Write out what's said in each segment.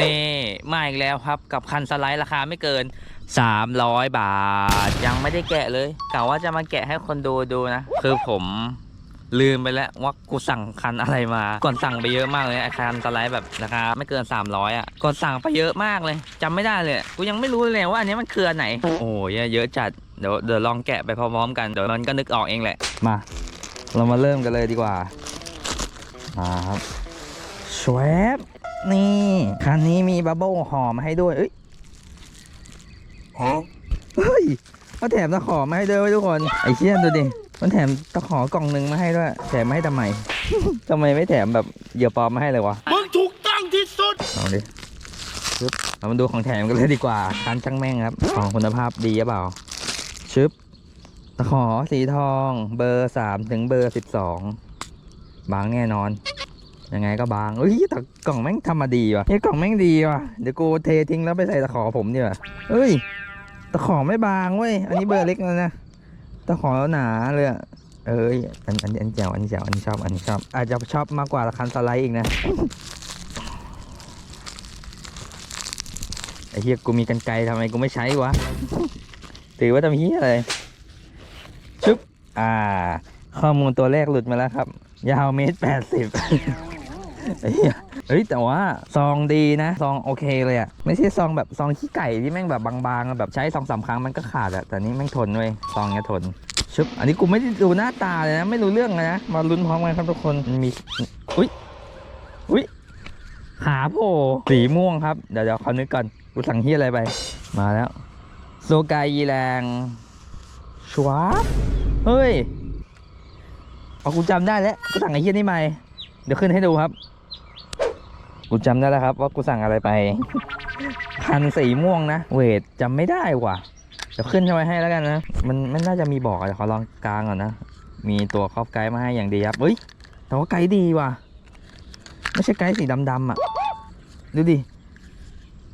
นี่มาอีกแล้วครับกับคันสไลด์ราคาไม่เกิน 300 บาท ยังไม่ได้แกะเลยกะว่าจะมาแกะให้คนดูดูนะ คือผมลืมไปแล้วว่ากูสั่งคันอะไรมาก่อนสั่งไปเยอะมากเลยไอ้คันสไลด์แบบราคาไม่เกิน 300อะก่อนสั่งไปเยอะมากเลยจำไม่ได้เลยกูยังไม่รู้เลยว่าอันนี้มันคืออันไหน โอ้ยเยอะจัดเดี๋ยวเดี๋ยวลองแกะไปพร้อมๆกันเดี๋ยวมันก็นึกออกเองแหละมา เรามาเริ่มกันเลยดีกว่ามาครับชวบ นี่คันนี้มีบับเบิ้ลห่อมาให้ด้วยเอ้ยเฮ้ยเขาแถมตะขอมาให้ด้วยเว้ยทุกคนไอ้เชี่ยดูดิมันแถมตะขอกล่องหนึ่งมาให้ด้วยแถมมาให้ทำไม ทำไมไม่แถมแบบเหยื่อปลอมมาให้เลยวะมึงถูกต้องที่สุดเอาดิชึบเรามาดูของแถมกันเลยดีกว่าคันช่างแม่งครับของคุณภาพดีหรือเปล่าชึบตะขอสีทอง เบอร์สามถึงเบอร์สิบสองบางแน่นอน ยังไงก็บางเอ้ยแต่กล่องแม่งทำมาดีว่ะเฮ้ยกล่องแม่งดีว่ะเดี๋ยวกูเททิ้งแล้วไปใส่ตะขอผมดีกว่าเอ้ยตะขอไม่บางเว้ยอันนี้เบอร์เล็กแล้วนะตะขอหนาเลยอะเอ้ยอันอันอันแจ๋วอันแจ๋วอันชอบอันชอบอาจจะชอบมากกว่าคันสไลด์อีกนะไอ้เฮียกูมีกันไกลทำไมกูไม่ใช้วะถือว่าทำเฮียอะไรชึบอ่า ข้อมูลตัวแรกหลุดมาแล้วครับ ยาวเมตรแปดสิบ เอ้ยเฮ้ยแต่ว่าซองดีนะซองโอเคเลยอะไม่ใช่ซองแบบซองขี้ไก่ที่แม่งแบบบางๆแบบใช้สองสามครั้งมันก็ขาดอะแต่นี้แม่งทนเว้ยซองเนี้ยทนชึบอันนี้กูไม่ได้ดูหน้าตาเลยนะ ไม่รู้เรื่องเลยนะมาลุ้นพร้อมกันครับทุกคนมีอุ้ยอุ้ยขาโผล่สีม่วงครับ เดี๋ยวเดี๋ยวขอนึกก่อนกูสั่งที่อะไรไป มาแล้วโซกายยีแรงชวาเฮ้ยเอากูจำได้แล้วกูสั่งไอ้เหี้ยนี่มาเดี๋ยวขึ้นให้ดูครับ กูจำได้แล้วครับ ว่ากูสั่งอะไรไป พันสีม่วงนะ เวทจำไม่ได้ว่ะเดี๋ยวขึ้นไว้ให้แล้วกันนะ มันมันน่าจะมีบอกอะเดี๋ยวขอลองกลางก่อนนะ มีตัวครอบไกด์มาให้อย่างดีครับเฮ้ย แต่ว่าไกด์ดีว่ะ ไม่ใช่ไกด์สีดำๆอะ ดูดิ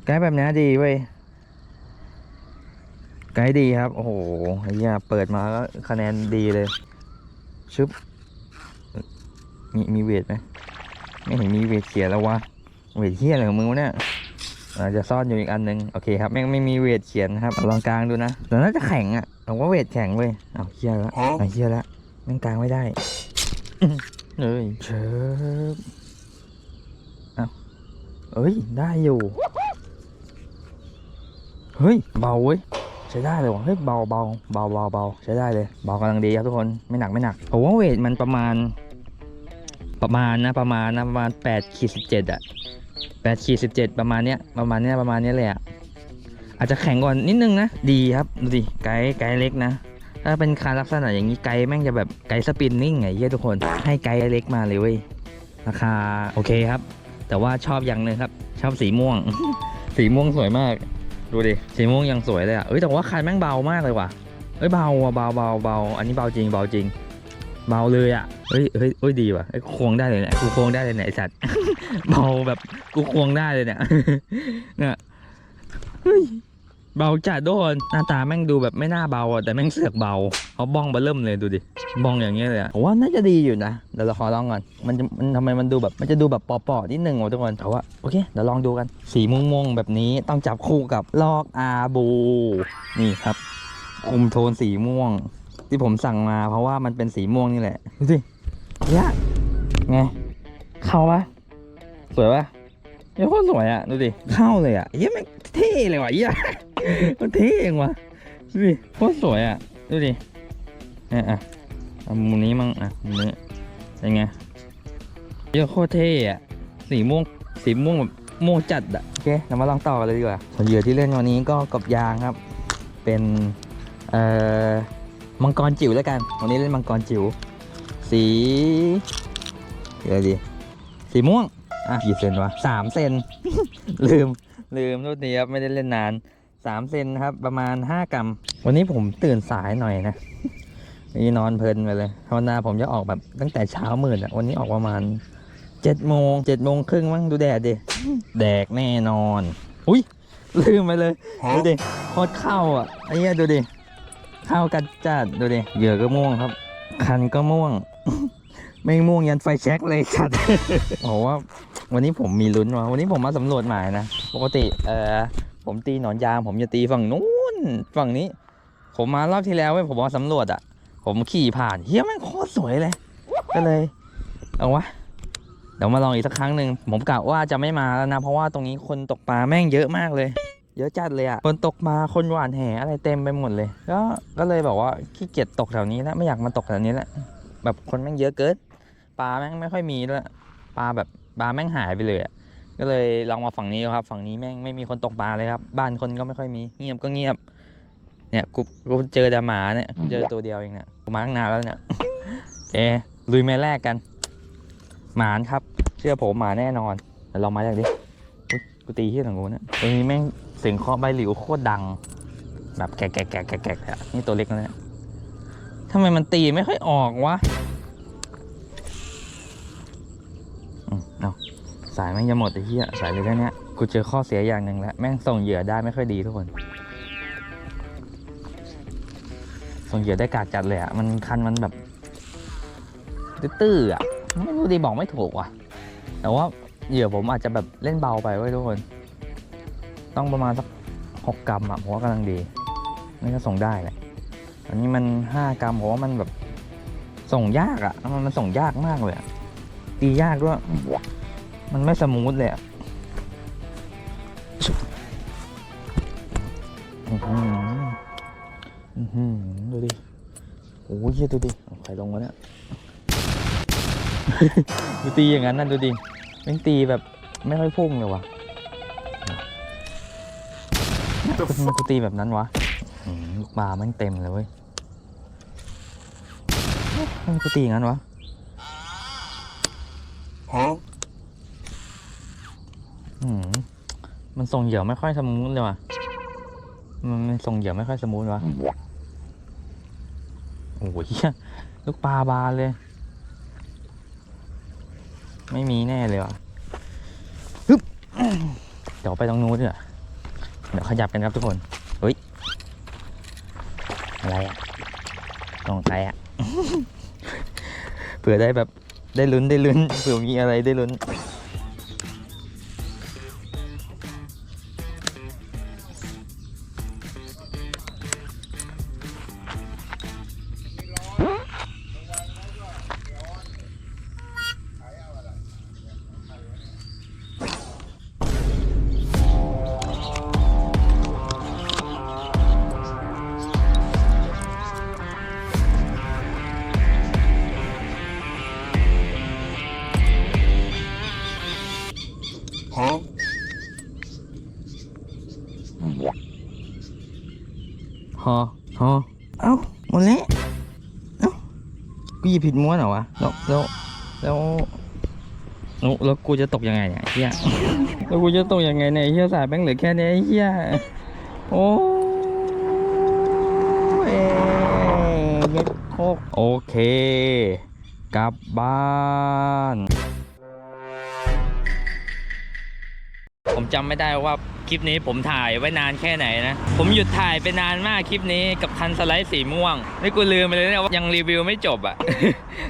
ไกด์แบบนี้ดีเว้ย ไกด์ดีครับ โอ้โหไอ้เหี้ยเปิดมาก็คะแนนดีเลย ชึบ มีมีเวทไหม ไม่เห็นมีเวทเขียนแล้ววะ เวทเฮียอะไรของมึงวะเนี่ยอาจจะซ่อนอยู่อีกอันหนึ่งโอเคครับแม่งไม่มีเวทเขียนนะครับลองกลางดูนะแต่น่าจะแข็งอะผมว่าเวทแข็งเว้ยเอาเฮียแล้วเอาเฮียแล้วแม่งกลางไม่ได้เอ้ยเชิบเอาเอ้ยได้อยู่เฮ้ยเบาเว้ยใช้ได้เลยวะเฮ้ยเบาเบาเบาเบาเบาใช้ได้เลยเบากำลังดีครับทุกคนไม่หนักไม่หนักผมว่าเวทมันประมาณ ประมาณนะประมาณนะประมาณ8ขีด17อะ 8ขีด17ประมาณเนี้ยประมาณเนี้ยประมาณเนี้ยเลยอะอาจจะแข็งกว่านิดนึงนะ ดีครับดูดิไกด์ไกด์เล็กนะ ถ้าเป็นคารลักษณะอย่างนี้ไกด์แม่งจะแบบไกด์สปินนิ่งไงเหี้ยทุกคนให้ไกด์เล็กมาเลยเว้ยราคาโอเคครับ แต่ว่าชอบอย่างนึงครับ ชอบสีม่วง สีม่วงสวยมาก ดูดิสีม่วงยังสวยเลยอะเอ้ยแต่ว่าคันแม่งเบามากเลยว่ะเอ้ยเบาอะเบาเบาเบาอันนี้เบาจริงเบาจริงเบาเลยอะเฮ้ยเฮ้ยเฮ้ยดีว่ะเอ้ยควงได้เลยเนี่ยกูควงได้เลยเนี่ยไอสัตว์ เบาแบบกูควงได้เลยเนี่ยเนี่ยเบาจัดโดนหน้าตาแม่งดูแบบไม่น่าเบาอะแต่แม่งเสือกเบาเขาบ้องเบาเริ่มเลยดูดิบ้องอย่างเงี้ยเลยอะผมว่าน่าจะดีอยู่นะเดี๋ยวเราขอลองก่อนมันจะมันทำไมมันดูแบบมันจะดูแบบปอๆนิดนึงว่ะทุกคนแต่ว่าโอเคเดี๋ยวลองดูกัน สีม่วงๆแบบนี้ต้องจับคู่กับลอกอาบู นี่ครับคุมโทนสีม่วง ที่ผมสั่งมาเพราะว่ามันเป็นสีม่วงนี่แหละดูสิยไงเข้าปะ สวยปะเฮ้ยโคตรสวยอะ ดูดิ เข้าเลยอะเฮ้ยมันเท่เลยว่ะเฮ้ยมันเท่เองว่ะดูดิโคตรสวยอะ ดูดิเนี่ยอะมุมนี้มั่งอะมุมนี้เป็นไงเฮ้ยโคตรเท่อะ สีม่วง สีม่วงแบบม่วงจัดอะ โอเคเรามาลองต่อกันเลยดีกว่าส่วนเหยื่อที่เล่นวันนี้ก็กบยางครับ เป็น เอ่อ มังกรจิ๋วแล้วกัน วันนี้เล่นมังกรจิ๋ว สีอะไรดี สีม่วง อะกี่เซนวะสามเซน ลืมลืมโทษทีครับไม่ได้เล่นนานสามเซนครับ ประมาณห้ากรัม วันนี้ผมตื่นสายหน่อยนะนี่นอนเพลินไปเลยภาวนาผมจะออกแบบตั้งแต่เช้ามืดอะวันนี้ออกประมาณเจ็ดโมงเจ็ดโมงครึ่งมั้งดูแดดดิแดกแน่นอน อุ้ยลืมไปเลยดูดิโคตรเข้าอะไอ้เนี้ยดูดิเข้ากันจัดดูดิเหยื่อก็ม่วงครับ คันก็ม่วง ไม่ม่วงยันไฟแช็กเลยจัดโอ้โหว่า วันนี้ผมมีลุ้นว่ะวันนี้ผมมาสำรวจหมายนะปกติเออผมตีหนอนยาง ผมจะตีฝั่งนู้นฝั่งนี้ ผมมารอบที่แล้วเว้ยผมมาสำรวจอะผมขี่ผ่านเฮียแม่งโคตรสวยเลย ก็เลยเอาวะเดี๋ยวมาลองอีกสักครั้งหนึ่งผมกะว่าจะไม่มาแล้วนะ เพราะว่าตรงนี้คนตกปลาแม่งเยอะมากเลย เยอะจัดเลยอะคนตกปลาคนหวานแหอะไรเต็มไปหมดเลย ก็ก็เลยบอกว่าขี้เกียจตกแถวนี้แล้วไม่อยากมาตกแถวนี้แล้วแบบคนแม่งเยอะเกินปลาแม่งไม่ค่อยมีด้วปลาแบบ ปลาแม่งหายไปเลยอะก็เลยลองมาฝั่งนี้ครับ ฝั่งนี้แม่งไม่มีคนตกปลาเลยครับ บ้านคนก็ไม่ค่อยมี เงียบก็เงียบ เนี่ยกูกูเจอแต่หมาเนี่ยเจอตัวเดียวเองเนี่ยกูมาตั้งนานแล้วเนี่ยโอลุยแม่แรกกัน หมานครับ เชื่อผมหมาแน่นอนลองมาจากดิกูตีที่หลังกูเนี่ยตรงนี้แม่งเสียงเคาะใบหลิวโคตรดัง แบบแกะแกะแกะแกะแกะเลยอะนี่ตัวเล็กนะเนี่ยทำไมมันตีไม่ค่อยออกวะอืมเอา สายแม่งจะหมดไอ้เหี้ยสายเลยแค่นี้กูเจอข้อเสียอย่างหนึ่งแล้ว แม่งส่งเหยื่อได้ไม่ค่อยดีทุกคน ส่งเหยื่อได้กากจัดเลยอะมันคันมันแบบ ตื้อๆอะไม่รู้ดีบอกไม่ถูกว่ะ แต่ว่าเหยื่อผมอาจจะแบบเล่นเบาไปไว้ยทุกคน ต้องประมาณสักหกกรัมอะผมว่ากำลังดีนี่ก็ส่งได้แหละอันนี้มันห้ากรัมผมว่ามันแบบส่งยากอะมันมันส่งยากมากเลยอะตียากด้วย มันไม่สมูทเลยอะดูดิโอ้ยดูดิใครลงวะเนี่ยดูตีอย่างนั้นนะดูดิแม่งตีแบบไม่ค่อยพุ่งเลยว่ะทำไมกูตีแบบนั้นวะลูกปลาแม่งเต็มเลยเว้ยทำไมกูตีอย่างนั้นวะ อืม มันส่งเหยื่อไม่ค่อยสมูทเลยว่ะ มันส่งเหยื่อไม่ค่อยสมูทวะโอ้ยลูกปลาบานเลย ไม่มีแน่เลยว่ะฮึบเดี๋ยวไปตรงนู้นดีกว่าเดี๋ยวขยับกันครับทุกคน เฮ้ย อะไรอะตรงใครอะเผื่อได้แบบได้ลุ้นได้ลุ้นเผื่อมีอะไรได้ลุ้น ฮอฮอเอ้าหมดแล้วเอ้ากูหยิบผิดม้วนเหรอวะแล้วแล้วแล้วแล้วแล้วกูจะตกยังไงเนี่ยเฮียแล้วกูจะตกยังไงเนี่ยเฮียสายแบงค์เหลือแค่นี้เฮียโอ้ยเย็ดโคกโอเค กลับบ้านผมจำไม่ได้ว่า คลิปนี้ผมถ่ายไว้นานแค่ไหนนะ ผมหยุดถ่ายไปนานมากคลิปนี้กับคันสไลด์สีม่วง นี่กูลืมไปเลยเนี่ยว่ายังรีวิวไม่จบอะ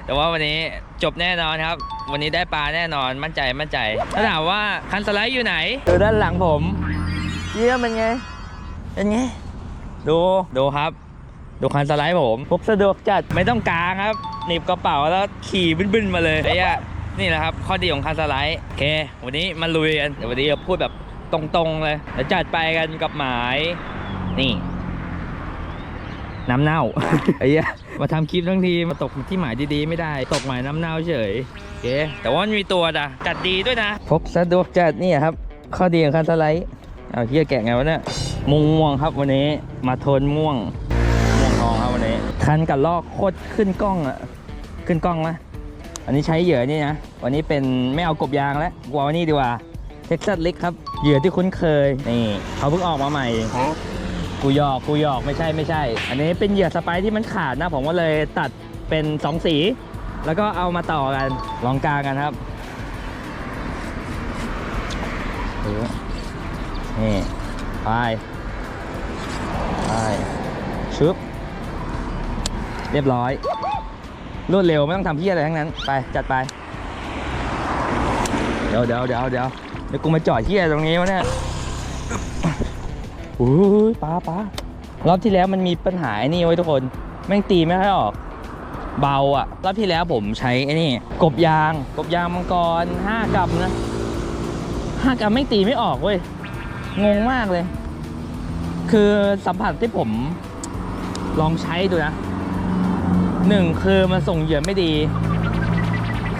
แต่ว่าวันนี้จบแน่นอนครับ วันนี้ได้ปลาแน่นอนมั่นใจมั่นใจ ถ้าถามว่าคันสไลด์อยู่ไหนอยู่ด้านหลังผมเยี่ยมเป็นไงเป็นไงดูดูครับ ดูคันสไลด์ผมพกสะดวกจัดไม่ต้องกางครับหนีบกระเป๋าแล้วขี่บึ้นๆมาเลยไอ้อะนี่แหละครับข้อดีของคันสไลด์โอเค วันนี้มาลุยกันเดี๋ยววันนี้จะพูดแบบ ตรงๆเลยเดี๋ยวจัดไปกันกับหมาย นี่ น้ำเน่า ไอ้เหี้ยมาทำคลิปทั้งทีมาตกที่หมายดีๆไม่ได้ ตกหมายน้ำเน่าเฉยโอเคแต่ว่ามันมีตัวนะจัดดีด้วยนะพกสะดวกจัดนี่ครับ ข้อดีของคันสไลด์เอาเฮียแกะไงวะเนี่ยม่วงม่วงๆครับวันนี้มาโทนม่วง ม่วงทองครับวันนี้คันกับลอกโคตรขึ้นกล้องอะขึ้นกล้องไหมอันนี้ใช้เหยื่อนี่นะวันนี้เป็นไม่เอากบยางแล้วกลัววันนี้ดีกว่า เท็กซัสลิกครับ เหยื่อที่คุ้นเคย นี่เขาเพิ่งออกมาใหม่ กูหยอกกูหยอกไม่ใช่ไม่ใช่ อันนี้เป็นเหยื่อสไปซ์ที่มันขาดนะ ผมก็เลยตัดเป็นสองสี แล้วก็เอามาต่อกัน ลองกลางกันครับดูนี่ไปไปชึบเรียบร้อย รวดเร็วไม่ต้องทำเพี้ยอะไรทั้งนั้น ไป จัดไปโอเคดี๋ยวเดี๋ยวเดี๋ยวเดี๋ยว เดี๋ยวกูมาจอดเที่ยตรงนี้วะเนี่ยโอ้ยป้าป้ารอบที่แล้วมันมีปัญหาไอ้นี่ไว้ยทุกคน แม่งตีไม่ค่อยออก เบาอะรอบที่แล้วผมใช้ไอ้นี่ กบยาง กบยางมังกรห้ากรัมนะห้ากรัมไม่งตีไม่ออกเว้ย งงมากเลย คือสัมผัสที่ผมลองใช้ดูนะหนึ่งคือมันส่งเหยื่อไม่ดี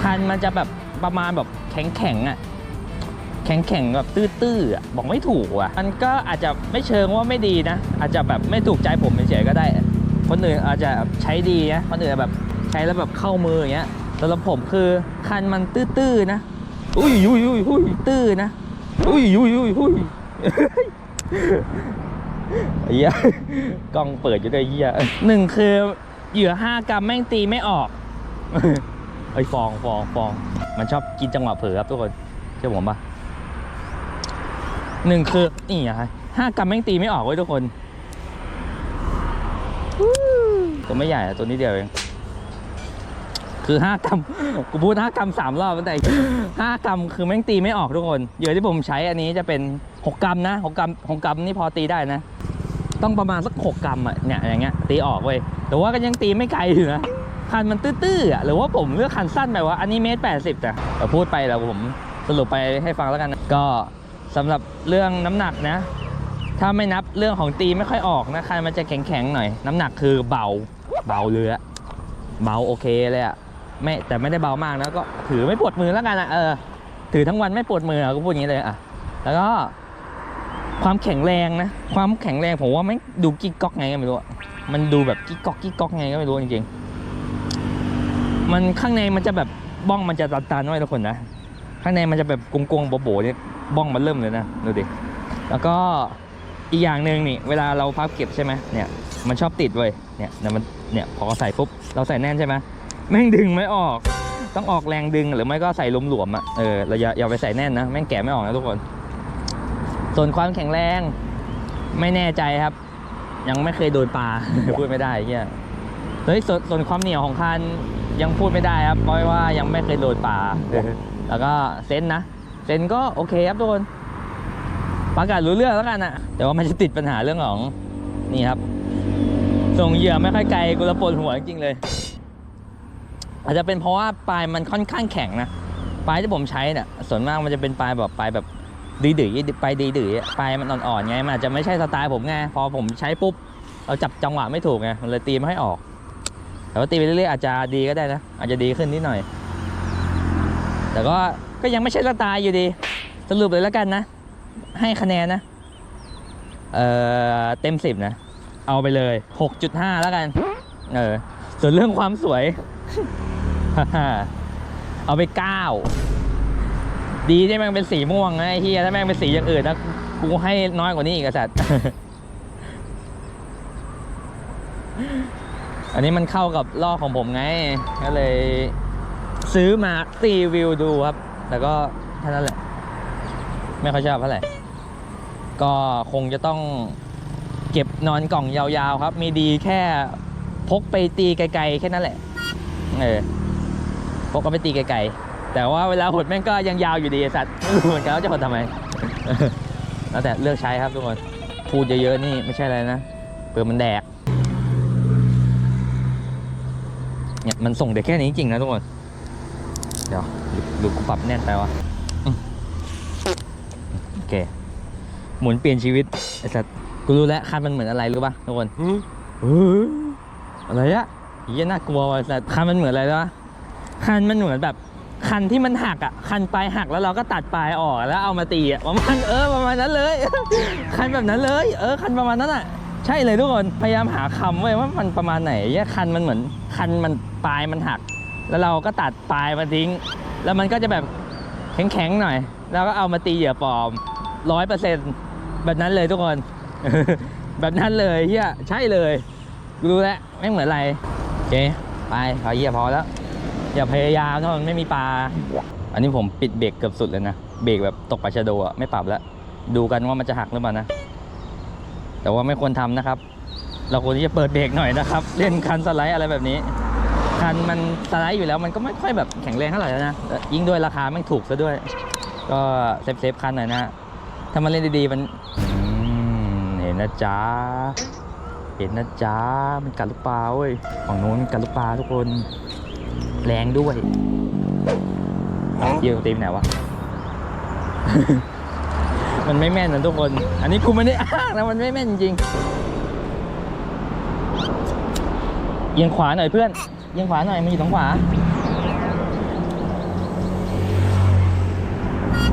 คันมันจะแบบประมาณแบบแข็งแข็งๆอะ แข็งๆแบบตื้อๆอะบอกไม่ถูกอะมันก็อาจจะไม่เชิงว่าไม่ดีนะ อาจจะแบบไม่ถูกใจผมเฉยๆก็ได้ คนอื่นอาจจะใช้ดีนะคนอื่นแบบใช้แล้วแบบเข้ามืออย่างเงี้ยสำหรับผมคือคันมันตื้อๆนะอุ้ยอุ้ยอุ้ยอุ้ยตื้อนะอุ้ยอุ้ยอุ้ยอุ้ยไอ้เหี้ยกล้องเปิดอยู่ด้วยเหี้ยหนึ่งคือเหยื่อห้ากรัมแม่งตีไม่ออกไอ้ยฟองฟองฟอง มันชอบกินจังหวะเผลอครับทุกคนเชื่อผมปะ หนึ่งคือนี่อะห้ากรัมแม่งตีไม่ออกเว้ยทุกคนตัวไม่ใหญ่อะตัวนี้เดียวเอง คือห้ากรัมกูพูดห้ากรัมสามรอบตั้งแต่ห้ากรัมคือแม่งตีไม่ออกทุกคนเหยื่อที่ผมใช้อันนี้จะเป็นหกกรัมนะหกกรัมหกกรัมนี่พอตีได้นะ ต้องประมาณสักหกกรัมอะเนี่ยอย่างเงี้ยตีออกเว้ยแต่ว่าก็ยังตีไม่ไกลอยู่นะคันมันตื้อๆอะหรือว่าผมเลือกคันสั้นไปวะอันนี้เมตรแปดสิบแต่พูดไปแล้วผมสรุปไปให้ฟังแล้วกันนะก็ สำหรับเรื่องน้ำหนักนะ ถ้าไม่นับเรื่องของตีไม่ค่อยออกนะคันมันจะแข็งๆหน่อย น้ำหนักคือเบาเบาเรือเบาโอเคเลยอะไม่แต่ไม่ได้เบามากนะก็ถือไม่ปวดมือแล้วกันอะเออถือทั้งวันไม่ปวดมือก็พูดอย่างนี้เลยอะแล้วก็ความแข็งแรงนะ ความแข็งแรงผมว่าไม่ดูกิ๊กก๊อกไงก็ไม่รู้มันดูแบบกิ๊กก๊อกกิ๊กก๊อกไงก็ไม่รู้จริงๆมันข้างในมันจะแบบบ้องมันจะตันๆไว้ทุกคนนะ ข้างในมันจะแบบกงๆโบๆเนี่ย บ้องมันเริ่มเลยนะดูดิแล้วก็อีกอย่างหนึ่งนี่เวลาเราพับเก็บใช่ไหมเนี่ยมันชอบติดเว้ยเนี่ยเนี่ยมันเนี่ยพอใส่ปุ๊บเราใส่แน่นใช่ไหมแม่งดึงไม่ออก ต้องออกแรงดึงหรือไม่ก็ใส่ลมหลวมอะเออเราอย่าอย่าไปใส่แน่นนะแม่งแกะไม่ออกนะทุกคน ส่วนความแข็งแรงไม่แน่ใจครับ ยังไม่เคยโดนปลาพูดไม่ได้เงี้ยเฮ้ยส่วนส่วนความเหนียวของคันยังพูดไม่ได้ครับเพราะว่ายังไม่เคยโดนปลาแล้วก็เซนนะ เซนก็โอเคครับทุกคนประกาศรู้เรื่องแล้วกันอะแต่ว่ามันจะติดปัญหาเรื่องของนี่ครับ ส่งเหยื่อไม่ค่อยไกลกูระปวดหัวจริงเลย อาจจะเป็นเพราะว่าปลายมันค่อนข้างแข็งนะปลายที่ผมใช้เนี่ยส่วนมากมันจะเป็นปลายแบบปลายแบบดีดื้อไปดีดื้อปลายมันอ่อนๆไงมันอาจจะไม่ใช่สไตล์ผมไงพอผมใช้ปุ๊บเราจับจังหวะไม่ถูกไงมันเลยตีไม่ให้ออก แต่ว่าตีไปเรื่อยๆอาจจะดีก็ได้นะอาจจะดีขึ้นนิดหน่อย แต่ก็ก็ยังไม่ใช่สไตล์อยู่ดี สรุปเลยแล้วกันนะ ให้คะแนนนะ เอ่อ เต็มสิบนะ เอาไปเลย 6.5 แล้วกัน เออ ส่วนเรื่องความสวย เอาไป 9 ดีที่แม่งเป็นสีม่วงนะไอ้เฮียถ้าแม่งเป็นสีอย่างอื่นนะกูให้น้อยกว่านี้อีกสัตว์อันนี้มันเข้ากับลอกของผมไง ก็เลย ซื้อมารีวิวดูครับ แต่ก็แค่นั้นแหละ ไม่ค่อยชอบเท่าไหร่ ก็คงจะต้องเก็บนอนกล่องยาวๆครับ มีดีแค่พกไปตีไกลๆแค่นั้นแหละ เออ พกก็ไปตีไกลๆ แต่ว่าเวลาหดแม่งก็ยังยาวอยู่ดีสัตว์ไม่รู้เหมือนกันว่าจะหดทำไม แล้วแต่เลือกใช้ครับทุกคน พูดเยอะๆนี่ไม่ใช่อะไรนะ เปลือมันแดก เนี่ยมันส่งเด็กแค่นี้จริงนะทุกคน เดี๋ยวหรือหรือกูปรับแน่นไปวะอืมโอเค หมุนเปลี่ยนชีวิตไอ้สัตว์กูรู้แล้วคันมันเหมือนอะไรรู้ป่ะทุกคนเฮ้ยอะไรอะเหี้ยน่ากลัวว่ะไอ้สัตว์คันมันเหมือนอะไรรู้ป่ะคันมันเหมือนแบบ คันที่มันหักอะ คันปลายหักแล้วเราก็ตัดปลายออกแล้วเอามาตีอะประมาณเออประมาณนั้นเลย คันแบบนั้นเลย เออ คันประมาณนั้นอะใช่เลยทุกคนพยายามหาคำไว้ว่ามันประมาณไหนเนี่ยคันมันเหมือน คันมันปลายมันหัก แล้วเราก็ตัดปลายมาทิ้ง แล้วมันก็จะแบบแข็งๆหน่อย แล้วก็เอามาตีเหยื่อปลอมร้อยเปอร์เซ็นต์แบบนั้นเลยทุกคน แบบนั้นเลยเฮียใช่เลยรู้แล้วไม่เหมือนอะไรโอเคไปขอเหยียบพอแล้ว อย่าพยายามถ้ามันไม่มีปลา อันนี้ผมปิดเบรกเกือบสุดเลยนะ เบรกแบบตกปลาชะโดอะไม่ปรับแล้ว ดูกันว่ามันจะหักหรือเปล่านะ แต่ว่าไม่ควรทำนะครับ เราควรที่จะเปิดเบรกหน่อยนะครับ เล่นคันสไลด์อะไรแบบนี้ คันมันสไลด์อยู่แล้วมันก็ไม่ค่อยแบบแข็งแรงเท่าไหร่แล้วนะ ยิ่งด้วยราคาไม่งถูกซะด้วย ก็เซฟเซฟคันหน่อยนะ ถ้ามันเล่นดีๆมันมเห็นนะจ๊ะเห็นนะจ๊ะมันกัดลูกปลาเว้ยฝั่งโน้นกัดลูกปลาทุกคน แรงด้วยเยี่ยตีมไหนวะมันไม่แม่นนะทุกคน อันนี้กูไม่ได้อ้างนะมันไม่แม่นจริงเอียงขวาหน่อยเพื่อน เอียงขวาหน่อยมันอยู่ตรงขวา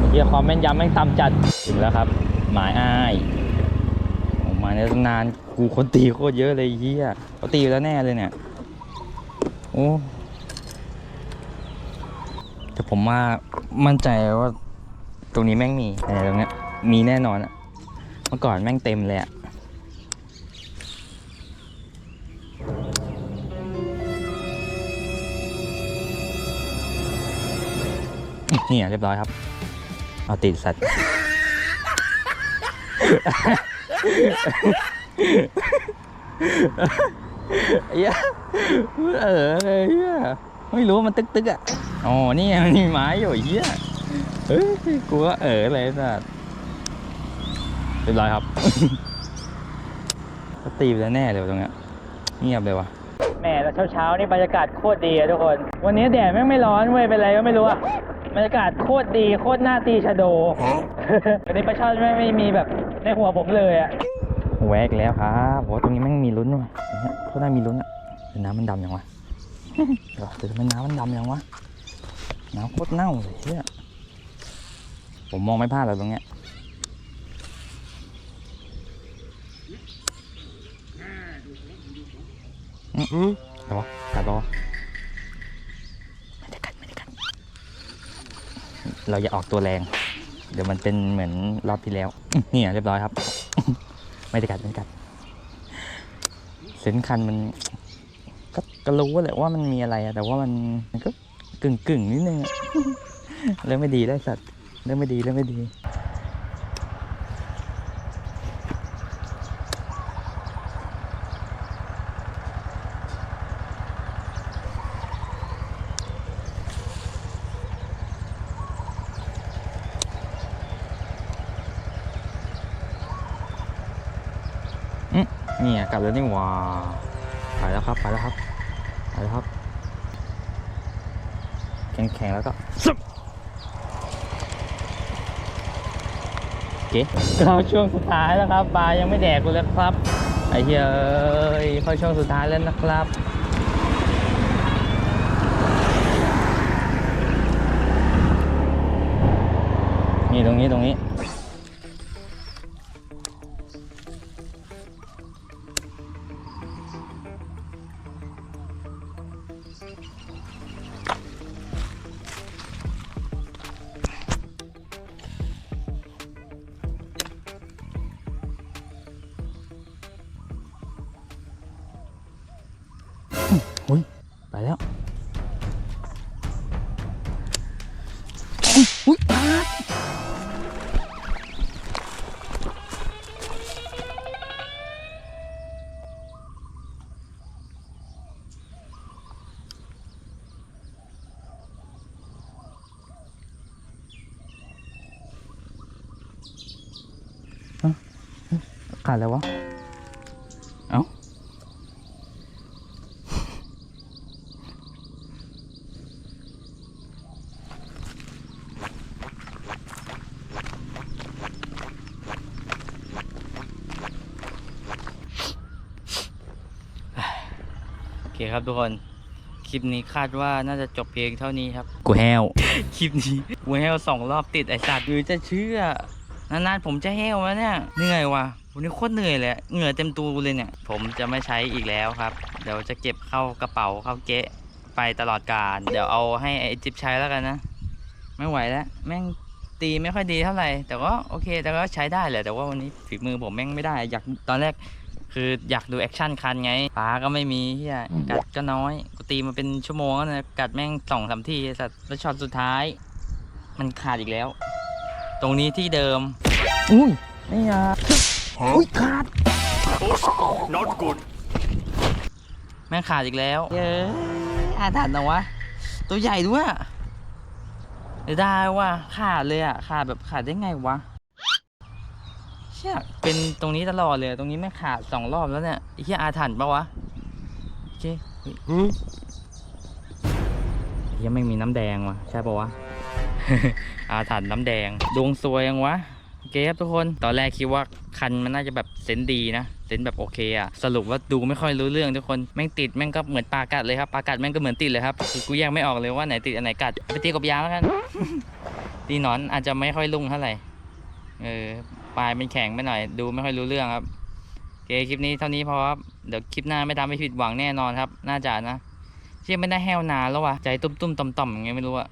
เฮียความแม่นยำแม่งต่ำจัดถึงแล้วครับ หมายอ้ายออกมาในตำนานกูคนตีโคตรเยอะเลยเฮียเขาตีแล้วแน่เลยเนี่ยโอ้แต่ผมว่ามั่นใจว่าตรงนี้แม่งมีแต่ตรงเนี้ยมีแน่นอนอะเมื่อก่อนแม่งเต็มเลยอะ นี่เรียบร้อยครับ เอาติดสัตว์ เหี้ยเออเลยเหี้ยไม่รู้ว่ามันตึกตึกอะอ๋อนี่ไงมันมีไม้อยู่เหี้ยเฮ้ยกูว่าเออเลยสัตว์เรียบร้อยครับ ก็ตีไปแล้วแน่เลยตรงเนี้ยเงียบเลยว่ะแม่แล้วเช้าๆนี่บรรยากาศโคตรดีอะทุกคน วันนี้แดดแม่งไม่ร้อนเว้ย เป็นไรก็ไม่รู้อะ บรรยากาศโคตรดีโคตรหน้าตีชะโดวันนี้ประชาชนไม่งไม่มีแบบในหัวผมเลยอะแวกแล้วครับโหตรงนี้แม่งมีลุ้นว่ะตรงเนี้ยโคตรน่ามีลุ้นอะแต่น้ำมันดำยังวะเดี๋ยวแต่ทำไมน้ำมันดำยังวะน้ำโคตรเน่าเลยเฮียผมมองไม่พลาดเลยตรงเนี้ยอืมเดี๋ยววะกัดรอไม่ได้กัดไม่ได้กัด เราอย่าออกตัวแรง เดี๋ยวมันเป็นเหมือนรอบที่แล้วนี่อะเรียบร้อยครับ ไม่ได้กัดไม่ได้กัดเส้นคันมันก็ก็รู้แหละว่ามันมีอะไรอะแต่ว่ามันมันก็กึ่งกึ่งๆนิดนึงเรื่องไม่ดีได้สัตว์เรื่องไม่ดีเรื่องไม่ดี กลับแล้วนี่หว่าไปแล้วครับไปแล้วครับไปแล้วครับ แข็งๆแล้วก็ซึบโอเคเข้าช่วงสุดท้ายแล้วครับปลายังไม่แดกเลยครับไอ้เหี้ยเข้าช่วงสุดท้ายแล้วนะครับนี่ตรงนี้ตรงนี้ อุ้ยไปแล้วอุ้ยปลาดเอ้าขาดแล้ววะ เอ้า โอเคครับทุกคน คลิปนี้คาดว่าน่าจะจบเพียงเท่านี้ครับ กูแฮวคลิปนี้กูแฮวสองรอบติดไอสัตว์อยู่จะเชื่อนานๆผมจะแฮวแล้วเนี่ยเหนื่อยว่ะวันนี้โคตรเหนื่อยเลยอะเหงื่อเต็มตัวเลยเนี่ย ผมจะไม่ใช้อีกแล้วครับ เดี๋ยวจะเก็บเข้ากระเป๋าเข้าเก๊ะไปตลอดการ เดี๋ยวเอาให้ไอจิ๊บใช้แล้วกันนะ ไม่ไหวแล้ว แม่งตีไม่ค่อยดีเท่าไหร่ แต่ก็โอเค แต่ก็ใช้ได้แหละ แต่ว่าวันนี้ฝีมือผมแม่งไม่ได้ อยากตอนแรก คืออยากดูแอคชั่นคันไงปลาก็ไม่มีเฮียกัดก็น้อย กูตีมาเป็นชั่วโมงแล้วนะกัดแม่งสองสามทีไอ้สัตว์แล้วช็อตสุดท้าย มันขาดอีกแล้ว ตรงนี้ที่เดิม อุ้ยไม่อยากอุ้ยขาด not good แม่งขาดอีกแล้วเย้ยอาถรรพ์นะวะ ตัวใหญ่ด้วยอะจะได้ว่าขาดเลยอะขาดแบบขาดได้ไงวะเชี่ยเป็นตรงนี้ตลอดเลย ตรงนี้ไม่งขาดสองรอบแล้วเนี่ยไอ้เหี้ยอาถรรพ์ปะวะโอเคเฮ้ยไอ้เหี้ยังไม่งมีน้ำแดงวะใช่ปะวะ อาถรรพ์น้ำแดง ดวงซวยยังวะโอเคครับทุกคน ตอนแรกคิดว่าคันมันน่าจะแบบเซนส์ดีนะ เซนส์แบบโอเคอะสรุปว่าดูไม่ค่อยรู้เรื่องทุกคน แม่งติดแม่งก็เหมือนปลากัดเลยครับปลากัดแม่งก็เหมือนติดเลยครับ คือกูแยกไม่ออกเลยว่าไหนติดอันไหนกัด ไปตีกบยางแล้วกัน ตีหนอนอาจจะไม่ค่อยลุ่งเท่าไหร่ เออ ปลายมันแข็งไปหน่อย ดูไม่ค่อยรู้เรื่องครับโอเคคลิปนี้เท่านี้พอครับ เดี๋ยวคลิปหน้าไม่ทำให้ผิดหวังแน่นอนครับ น่าจะนะ เชื่อไม่ได้แห้วนานแล้ววะใจตุ้มๆต่อมๆอย่างเงี้ยไม่รู้อะ